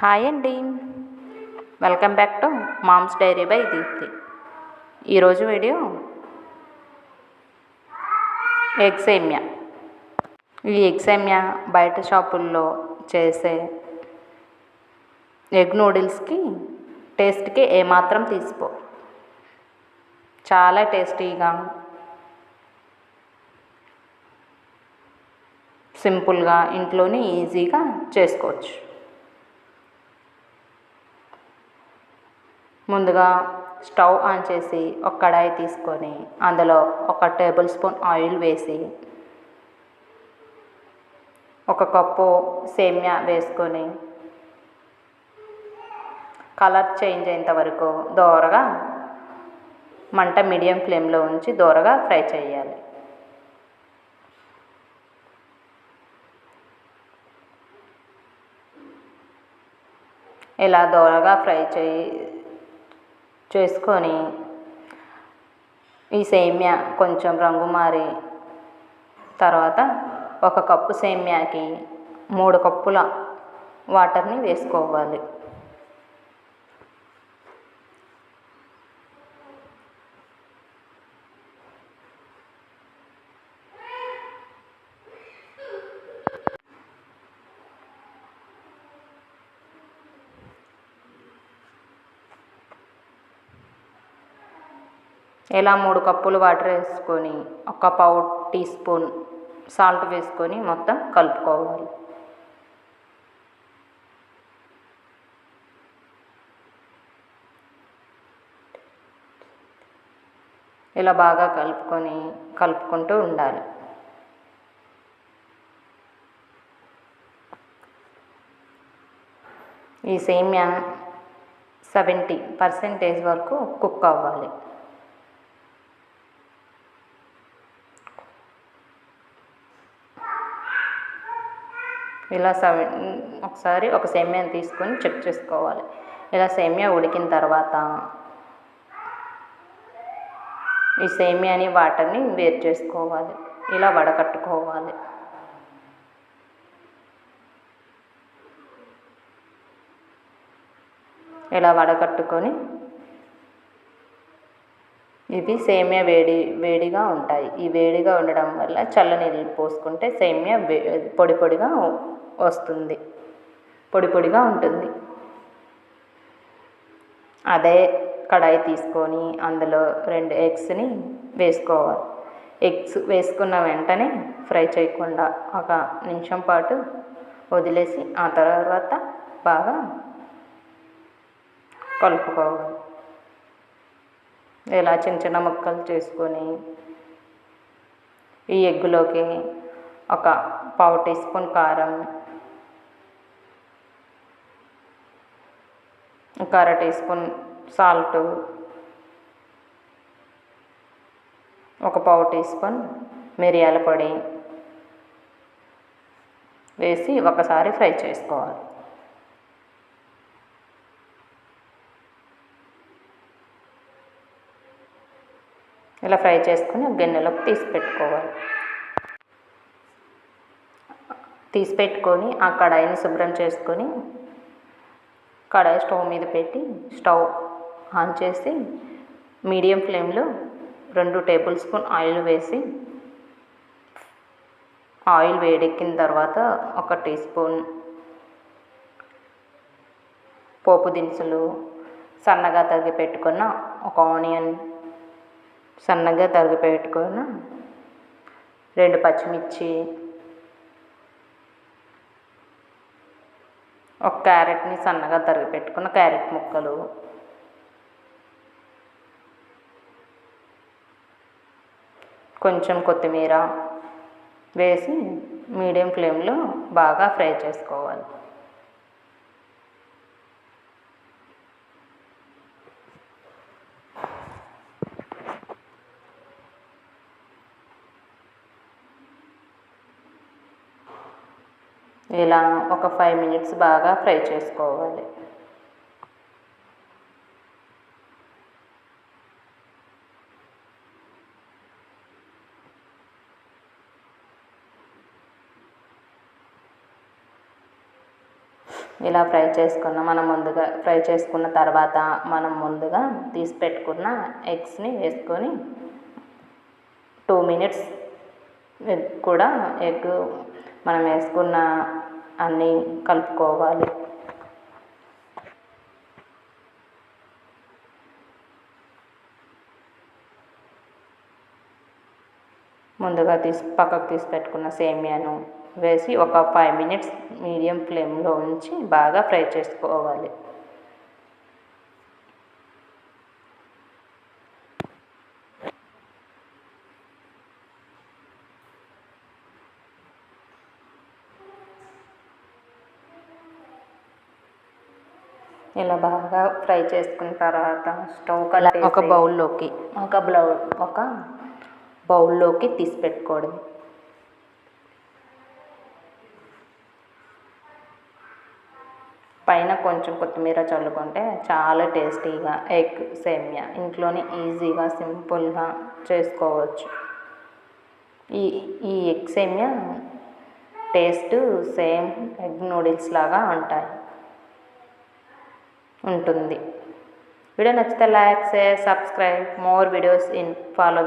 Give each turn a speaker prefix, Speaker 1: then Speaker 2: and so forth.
Speaker 1: Hi అండి. Welcome back to mom's diary by Deepti. ఈరోజు video ఎగ్సేమ్యా ఈ ఎగ్సేమ్యా బయట షాపుల్లో చేసే ఎగ్ నూడిల్స్కి టేస్ట్కి ఏమాత్రం తీసిపో. చాలా టేస్టీగా సింపుల్గా ఇంట్లోనే ఈజీగా చేసుకోవచ్చు. ముందుగా స్టవ్ ఆన్ చేసి ఒక కడాయి తీసుకొని అందులో ఒక టేబుల్ స్పూన్ ఆయిల్ వేసి ఒక కప్పు సేమ్యా వేసుకొని కలర్ చేంజ్ అయ్యేంత వరకు దోరగా మంట మీడియం ఫ్లేమ్లో ఉంచి దోరగా ఫ్రై చేయాలి. ఇలా దోరగా ఫ్రై చేయి చేసుకొని ఈ సేమ్యా కొంచెం రంగు మారి తర్వాత ఒక కప్పు సేమ్యాకి మూడు కప్పుల వాటర్ని వేసుకోవాలి. ఇలా మూడు కప్పులు వాటర్ వేసుకొని ఒక పావు టీ స్పూన్ సాల్ట్ వేసుకొని మొత్తం కలుపుకోవాలి. ఇలా బాగా కలుపుకొని కలుపుకుంటూ ఉండాలి. ఈ సేమ్యా సెవెంటీ పర్సెంటేజ్ వరకు కుక్ అవ్వాలి. ఇలా స ఒకసారి ఒక సేమ్యాని తీసుకొని చెక్ చేసుకోవాలి. ఇలా సేమ్యా ఉడికిన తర్వాత ఈ సేమ్యాని వాటర్ని వేరు చేసుకోవాలి. ఇలా వడకట్టుకోవాలి. ఇలా వడకట్టుకొని ఇవి సేమ్యా వేడి వేడిగా ఉంటాయి. ఈ వేడిగా ఉండడం వల్ల చల్లనీళ్ళు పోసుకుంటే సేమ్యా పొడి పొడిగా వస్తుంది. పొడి పొడిగా ఉంటుంది. అదే కడాయి తీసుకొని అందులో రెండు ఎగ్స్ని వేసుకోవాలి. ఎగ్స్ వేసుకున్న వెంటనే ఫ్రై చేయకుండా ఒక నిమిషం పాటు వదిలేసి ఆ తర్వాత బాగా కలుపుకోవాలి. ఇలా చిన్న చిన్న ముక్కలు చేసుకొని ఈ ఎగ్గులోకి ఒక పావు టీ స్పూన్ కారం ఒక అర టీ స్పూన్ సాల్ట్ ఒక పావు టీ స్పూన్ మిరియాల పొడి వేసి ఒకసారి ఫ్రై చేసుకోవాలి. ఇలా ఫ్రై చేసుకొని గిన్నెలోకి తీసి పెట్టుకోవాలి. తీసి పెట్టుకొని ఆ కడాయిని శుభ్రం చేసుకొని కడాయి స్టవ్ మీద పెట్టి స్టవ్ ఆన్ చేసి మీడియం ఫ్లేమ్లో రెండు టేబుల్ స్పూన్ ఆయిల్ వేసి ఆయిల్ వేడెక్కిన తర్వాత ఒక టీ స్పూన్ పోపు దినుసులు సన్నగా తగ్గి పెట్టుకున్న ఒక ఆనియన్ సన్నగా తరిగి పెట్టుకున్న రెండు పచ్చిమిర్చి ఒక క్యారెట్ని సన్నగా తరిగి పెట్టుకున్న క్యారెట్ ముక్కలు కొంచెం కొత్తిమీర వేసి మీడియం ఫ్లేమ్లో బాగా ఫ్రై చేసుకోవాలి. ఇలా ఒక ఫైవ్ మినిట్స్ బాగా ఫ్రై చేసుకోవాలి. ఇలా ఫ్రై చేసుకున్న మనం ముందుగా ఫ్రై చేసుకున్న తర్వాత మనం ముందుగా తీసి పెట్టుకున్న ఎగ్స్ని వేసుకొని టూ మినిట్స్ ఎగ్ కూడా ఎగ్ మనం వేసుకున్న అన్నీ కలుపుకోవాలి. ముందుగా తీసి పక్కకు తీసి పెట్టుకున్న సేమియాను వేసి ఒక ఫైవ్ మినిట్స్ మీడియం ఫ్లేమ్లో ఉంచి బాగా ఫ్రై చేసుకోవాలి. ఇలా బాగా ఫ్రై చేసుకున్న తర్వాత స్టవ్ కల ఒక బౌల్లోకి. ఒక బ్లౌ ఒక బౌల్లోకి తీసి పెట్టుకోవడం. పైన కొంచెం కొత్తిమీర చల్లుకుంటే చాలా టేస్టీగా ఎగ్ సేమియా ఇంట్లోనే ఈజీగా సింపుల్గా చేసుకోవచ్చు. ఈ ఈ ఎగ్ సేమియా టేస్ట్ సేమ్ ఎగ్ నూడిల్స్ లాగా ఉంటాయి. ఉంటుంది. వీడియో నచ్చితే like share subscribe more videos in follow